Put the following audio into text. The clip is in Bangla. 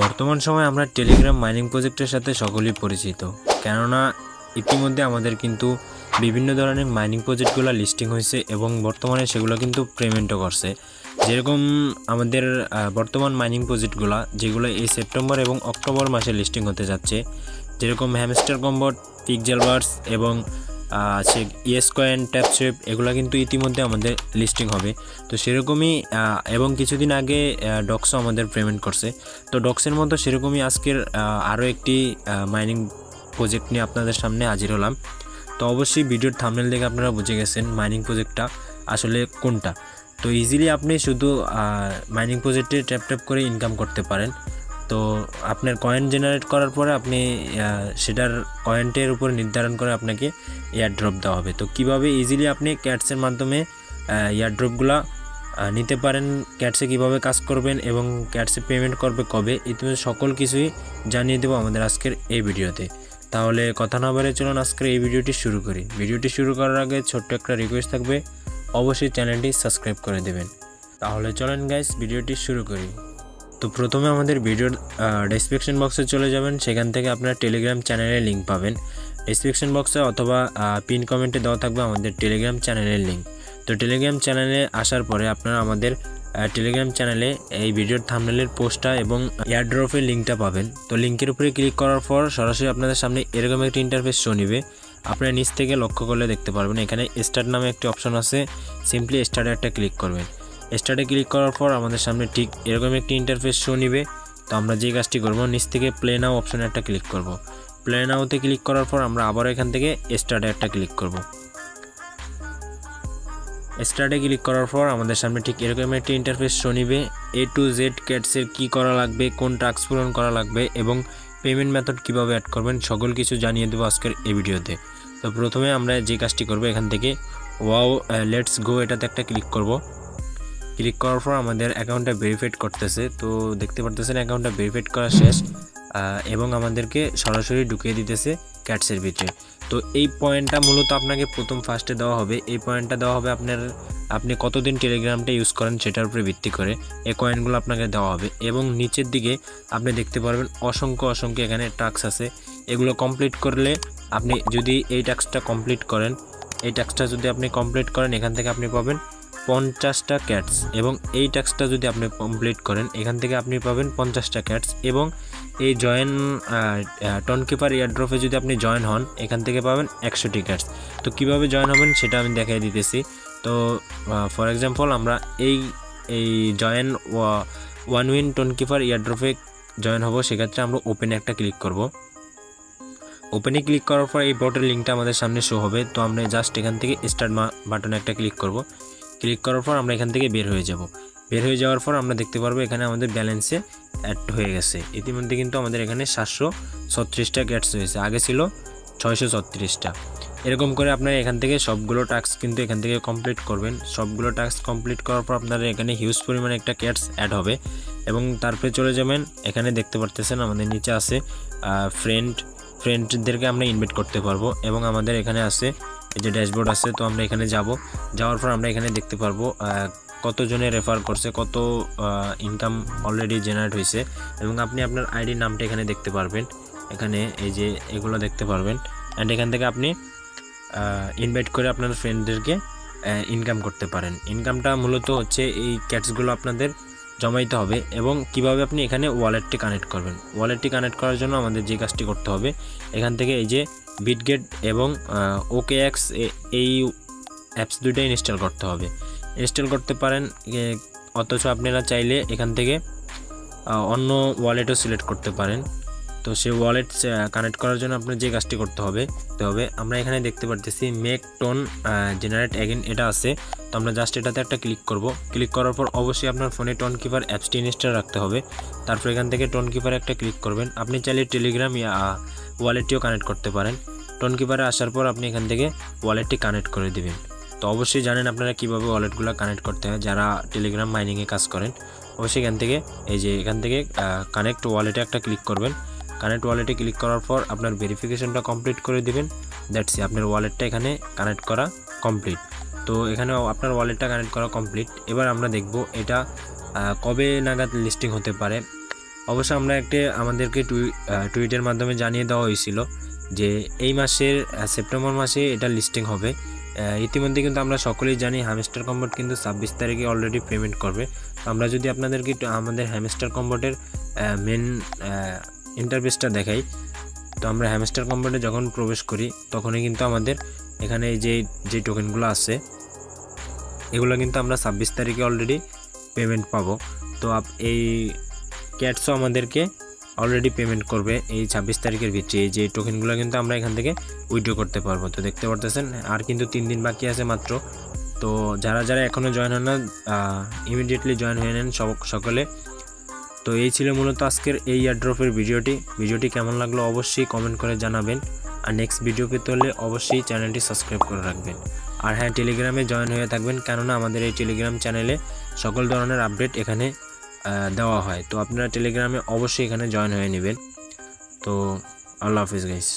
বর্তমান সময়ে আমরা টেলিগ্রাম মাইনিং প্রজেক্টের সাথে সকলেই পরিচিত। কেননা, ইতিমধ্যে আমাদের কিন্তু বিভিন্ন ধরনের মাইনিং প্রজেক্টগুলো লিস্টিং হয়েছে এবং বর্তমানে সেগুলো কিন্তু পেমেন্টও করছে। যেরকম আমাদের বর্তমান মাইনিং প্রজেক্টগুলো যেগুলো এই সেপ্টেম্বর এবং অক্টোবর মাসে লিস্টিং হতে যাচ্ছে, যেরকম হ্যামস্টার কম্বট পিকজেলভার্স এবং আছে ইয়েস কয়েন ট্যাপশেপ এগুলো কিন্তু ইতিমধ্যে আমাদের লিস্টিং হবে। তো সেরকমই এবং কিছুদিন আগে ডক্সও আমাদের পেমেন্ট করছে। তো ডক্সের মতো সেরকমই আজকের আরও একটি মাইনিং প্রজেক্ট নিয়ে আপনাদের সামনে হাজির হলাম। তো অবশ্যই ভিডিওর থামনেল দেখে আপনারা বুঝে গেছেন মাইনিং প্রজেক্টটা আসলে কোনটা। তো ইজিলি আপনি শুধু মাইনিং প্রজেক্টে ট্যাপ ট্যাপ করে ইনকাম করতে পারেন। তো আপনার কয়েন জেনারেট করার পরে আপনি সেটার কয়েনটের উপর নির্ধারণ করে আপনাকে এয়ার ড্রপ দেওয়া হবে। তো কীভাবে ইজিলি আপনি ক্যাটসের মাধ্যমে এয়ার ড্রপগুলো নিতে পারেন ক্যাটসে কীভাবে কাজ করবেন এবং ক্যাটসে পেমেন্ট করবে কবে, ইতিমধ্যে সকল কিছুই জানিয়ে দেবো আমাদের আজকের এই ভিডিওতে। তাহলে কথা না বলে চলুন আজকের এই ভিডিওটি শুরু করি। ভিডিওটি শুরু করার আগে ছোট্ট একটা রিকোয়েস্ট থাকবে, অবশ্যই চ্যানেলটি সাবস্ক্রাইব করে দেবেন। তাহলে চলেন গাইস ভিডিওটি শুরু করি। তো প্রথমে আমাদের ভিডিওর ডেসক্রিপশন বক্সে চলে যাবেন। সেখান থেকে আপনারা টেলিগ্রাম চ্যানেলের লিঙ্ক পাবেন। ডেসক্রিপশন বক্সে অথবা পিন কমেন্টে দেওয়া থাকবে আমাদের টেলিগ্রাম চ্যানেলের লিঙ্ক তো টেলিগ্রাম চ্যানেলে আসার পরে আপনারা আমাদের টেলিগ্রাম চ্যানেলে এই ভিডিওর থামনেলের পোস্টটা এবং এয়ারড্রপের লিঙ্কটা পাবেন। তো লিঙ্কের উপরে ক্লিক করার পর সরাসরি আপনাদের সামনে এরকম একটি ইন্টারফেস শো নিবে। আপনারা নিচ থেকে লক্ষ্য করলে দেখতে পারবেন, এখানে স্টার্ট নামে একটি অপশন আছে। সিম্পলি স্টার্টে একটা ক্লিক করবেন। স্টার্টে ক্লিক করার পর আমাদের সামনে ঠিক এরকম একটি ইন্টারফেস শো নিবে। তো আমরা যে কাজটি করব, নিচ থেকে প্লে নাও অপশনে একটা ক্লিক করব। প্লে নাওতে ক্লিক করার পর আমরা আবার এখান থেকে স্টার্টে একটা ক্লিক করব। স্টার্টে ক্লিক করার পর আমাদের সামনে ঠিক এরকম একটি ইন্টারফেস শো নিবে। এ টু জেড ক্যাটসের কী করা লাগবে, কোন টাস্ক পূরণ করা লাগবে এবং পেমেন্ট মেথড কীভাবে অ্যাড করবেন, সকল কিছু জানিয়ে দেবো আজকের এই ভিডিওতে। তো প্রথমে আমরা যে কাজটি করব এখান থেকে ওয়াও লেটস গো এটাতে একটা ক্লিক করব। ক্লিক করার পর আমাদের অ্যাকাউন্টটা ভেরিফাইড করতেছে। তো দেখতে পারতেছেন অ্যাকাউন্টটা ভেরিফাইড করা শেষ এবং আমাদেরকে সরাসরি ঢুকিয়ে দিতেছে ক্যাটসের ভিতরে। তো এই পয়েন্টটা মূলত আপনাকে প্রথম ফার্স্টে দেওয়া হবে। এই পয়েন্টটা দেওয়া হবে আপনার, আপনি কতদিন টেলিগ্রামটা ইউজ করেন সেটার উপরে ভিত্তি করে এই কয়েনগুলো আপনাকে দেওয়া হবে। এবং নিচের দিকে আপনি দেখতে পারবেন অসংখ্য অসংখ্য এখানে টাস্ক আছে। এগুলো কমপ্লিট করলে আপনি যদি এই টাস্কটা কমপ্লিট করেন, এই টাস্কটা যদি আপনি কমপ্লিট করেন, এখান থেকে আপনি পাবেন পঞ্চাশটা ক্যাটস এবং এই টাস্কটা যদি আপনি কমপ্লিট করেন, এখান থেকে আপনি পাবেন পঞ্চাশটা ক্যাটস এবং এই জয়েন টনকিপার এয়ারড্রপে যদি আপনি জয়েন হন, এখান থেকে পাবেন একশোটি ক্যাটস। তো কীভাবে জয়েন হবেন সেটা আমি দেখাই দিতেছি। তো ফর এক্সাম্পল আমরা এই এই জয়েন ওয়ান উইন টনকিপার এয়ারড্রপে জয়েন হব, সেক্ষেত্রে আমরা ওপেনে একটা ক্লিক করব। ওপেনে ক্লিক করার পর এই বটের লিঙ্কটা আমাদের সামনে শো হবে। তো আমরা জাস্ট এখান থেকে স্টার্ট বাটনে একটা ক্লিক করব। ক্লিক করার পর আমরা এখান থেকে বের হয়ে যাব। বের হয়ে যাওয়ার পর আমরা দেখতে পারব এখানে আমাদের ব্যালেন্সে অ্যাড হয়ে গেছে। ইতিমধ্যে কিন্তু আমাদের এখানে সাতশো ছত্রিশটা গ্যাটস হয়েছে। আগে ছিল ছয়শো ছত্রিশটা। এরকম করে আপনারা এখান থেকে সবগুলো টাস্ক কিন্তু এখান থেকে কমপ্লিট করবেন। সবগুলো টাস্ক কমপ্লিট করার পর আপনারা এখানে হিউজ পরিমাণে একটা ক্যাটস অ্যাড হবে। এবং তারপরে চলে যাবেন, এখানে দেখতে পারতেছেন আমাদের নিচে আছে ফ্রেন্ড ফ্রেন্ডদেরকে আমরা ইনভাইট করতে পারব। এবং আমাদের এখানে আছে এই যে ড্যাশবোর্ড আছে, তো আমরা এখানে যাব। যাওয়ার পর আমরা এখানে দেখতে পারব কতজনে রেফার করছে, কত ইনকাম অলরেডি জেনারেট হয়েছে এবং আপনি আপনার আইডি নামটা এখানে দেখতে পারবেন। এখানে এই যে এগুলো দেখতে পারবেন। অ্যান্ড এখান থেকে আপনি ইনভাইট করে আপনার ফ্রেন্ডদেরকে ইনকাম করতে পারেন। ইনকামটা মূলত হচ্ছে এই ক্যাটসগুলো আপনাদের জমাইতে হবে এবং কীভাবে আপনি এখানে ওয়ালেটটি কানেক্ট করবেন। ওয়ালেটটি কানেক্ট করার জন্য আমাদের যে কাজটি করতে হবে, এখান থেকে এই যে বিটগেট এবং ওকে এক্স এই অ্যাপস দুইটাই ইনস্টল করতে হবে। ইনস্টল করতে পারেন অথচ আপনারা চাইলে এখান থেকে অন্য ওয়ালেটও সিলেক্ট করতে পারেন। তো সেই ওয়ালেট কানেক্ট করার জন্য আপনার যে কাজটি করতে হবে তো হবে, আমরা এখানে দেখতে পারতেছি মেক টোন জেনারেট অ্যাগেন এটা আছে। তো আমরা জাস্ট এটাতে একটা ক্লিক করব। ক্লিক করার পর অবশ্যই আপনার ফোনে টোন কিপার অ্যাপসটি ইনস্টল রাখতে হবে। তারপর এখান থেকে টোন কিপার একটা ক্লিক করবেন। আপনি চাইলে টেলিগ্রাম ওয়ালেটটিও কানেক্ট করতে পারেন। টোন কিপারে আসার পর আপনি এখান থেকে ওয়ালেটটি কানেক্ট করে দিবেন। তো অবশ্যই জানেন আপনারা কীভাবে ওয়ালেটগুলো কানেক্ট করতে হয়, যারা টেলিগ্রাম মাইনিংয়ে কাজ করেন। অবশ্যই এখান থেকে, এই যে এখান থেকে কানেক্ট ওয়ালেটে একটা ক্লিক করবেন। কানেক্ট ওয়ালেটে ক্লিক করার পর আপনার ভেরিফিকেশনটা কমপ্লিট করে দিবেন। দ্যাটস আপনার ওয়ালেটটা এখানে কানেক্ট করা কমপ্লিট তো এখানে আপনার ওয়ালেটটা কানেক্ট করা কমপ্লিট এবার আমরা দেখব এটা কবে নাগাদ লিস্টিং হতে পারে। অবশ্য আমরা একটা আমাদেরকে টুই- টুইটের মাধ্যমে জানিয়ে দেওয়া হয়েছিল যে এই মাসের সেপ্টেম্বর মাসে এটা লিস্টিং হবে। ইতিমধ্যে কিন্তু আমরা সকলেই জানি হ্যামস্টার কম্বোট কিন্তু ছাব্বিশ তারিখে অলরেডি পেমেন্ট করবে। আমরা যদি আপনাদেরকে আমাদের হ্যামস্টার কম্বোটের মেন ইন্টারফেসটা দেখাই। তো আমরা হ্যামস্টার কম্বোটে যখন প্রবেশ করি, তখনই কিন্তু আমাদের এখানে যে যে টোকেনগুলো আছে, এগুলো কিন্তু আমরা ছাব্বিশ তারিখে অলরেডি পেমেন্ট পাবো। তো আপ- এই ক্যাটসও আমাদেরকে অলরেডি পেমেন্ট করবে এই ছাব্বিশ তারিখের ভিতরে এই যে টোকেনগুলো কিন্তু আমরা এখান থেকে উইড্রো করতে পারব। তো দেখতে পারতেছেন, আর কিন্তু তিন দিন বাকি আছে মাত্র। তো যারা যারা এখনও জয়েন হন না ইমিডিয়েটলি জয়েন হয়ে নেন সকলে। তো এই ছিল মূলত আজকের এই ইয়ারড্রপের ভিডিওটি। ভিডিওটি কেমন লাগল অবশ্যই কমেন্ট করে জানাবেন। আর নেক্সট ভিডিও পেতে হলে অবশ্যই চ্যানেলটি সাবস্ক্রাইব করে রাখবেন। আর হ্যাঁ টেলিগ্রামে জয়েন হয়ে থাকবেন, কেননা আমাদের এই টেলিগ্রাম চ্যানেলে সকল ধরনের আপডেট এখানে দেওয়া হয়। তো আপনারা টেলিগ্রামে অবশ্যই এখানে জয়েন হয়ে নেবেন। তো আল্লাহ হাফিজ গাইস